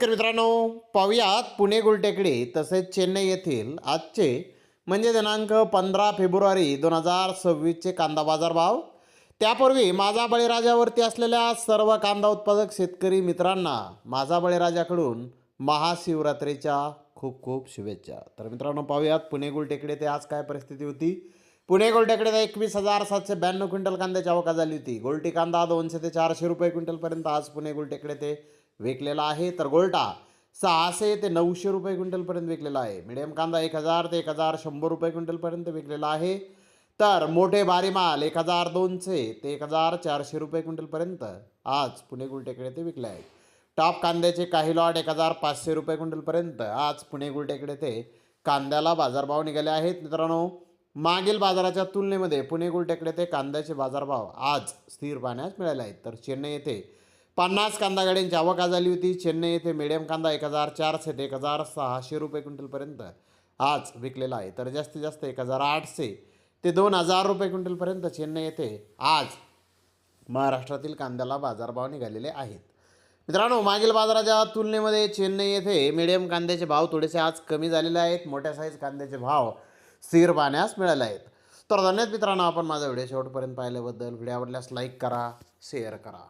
तर मित्रांनो पाहुयात पुणे गुलटेकडी तसेच चेन्नई येथील आजचे म्हणजे दिनांक पंधरा फेब्रुवारी दोन हजार सव्वीसचे कांदा बाजार भाव त्यापूर्वी माझा बळीराजावरती असलेल्या सर्व कांदा उत्पादक शेतकरी मित्रांना माझा बळीराजाकडून महाशिवरात्रीच्या खूप खूप शुभेच्छा. तर मित्रांनो पाहूयात पुणे गुलटेकडे ते आज काय परिस्थिती होती? पुणे गोलटेकडे एकवीस हजार सातशे ब्याण्णव क्विंटल कांद्याची आवका झाली होती. गोलटी कांदा दोनशे ते चारशे रुपये क्विंटलपर्यंत आज पुणे गोल्टेकडे ते विकलेला आहे तर गोल्टा सहाशे ते नऊशे रुपये क्विंटलपर्यंत विकलेला आहे. मिडियम कांदा एक हजार ते एक हजार शंभर रुपये क्विंटलपर्यंत विकलेला आहे. तर मोठे भारी माल एक हजार दोनशे ते एक हजार चारशे रुपये क्विंटलपर्यंत आज पुणे गुलटेकडे ते विकले आहेत. टॉप कांद्याचे काही लॉट एक हजार पाचशे रुपये क्विंटलपर्यंत आज पुणे गुलटेकडे ते कांद्याला बाजारभाव निघाले आहेत. मित्रांनो मागील बाजाराच्या तुलनेमध्ये पुणे गुलटेकडे ते कांद्याचे बाजारभाव आज स्थिर पाहण्यास मिळाले आहेत. तर चेन्नई येथे पन्नास कांदा गाड्यांची आवक आज झाली होती. चेन्नई येथे मिडियम कांदा एक हजार चारशे ते एक हजार सहाशे रुपये क्विंटलपर्यंत आज विकलेला आहे. तर जास्तीत जास्त एक हजार आठशे ते दोन हजार रुपये क्विंटलपर्यंत चेन्नई येथे आज महाराष्ट्रातील कांद्याला बाजारभाव निघालेले आहेत. मित्रांनो मागील बाजाराच्या तुलनेमध्ये चेन्नई येथे मिडियम कांद्याचे भाव थोडेसे आज कमी झालेले आहेत. मोठ्या साईज कांद्याचे भाव स्थिर पाहण्यास मिळाले आहेत. तर धन्यवाद मित्रांनो आपण माझा व्हिडिओ शेवटपर्यंत पाहिल्याबद्दल. व्हिडिओ आवडल्यास लाईक करा शेअर करा.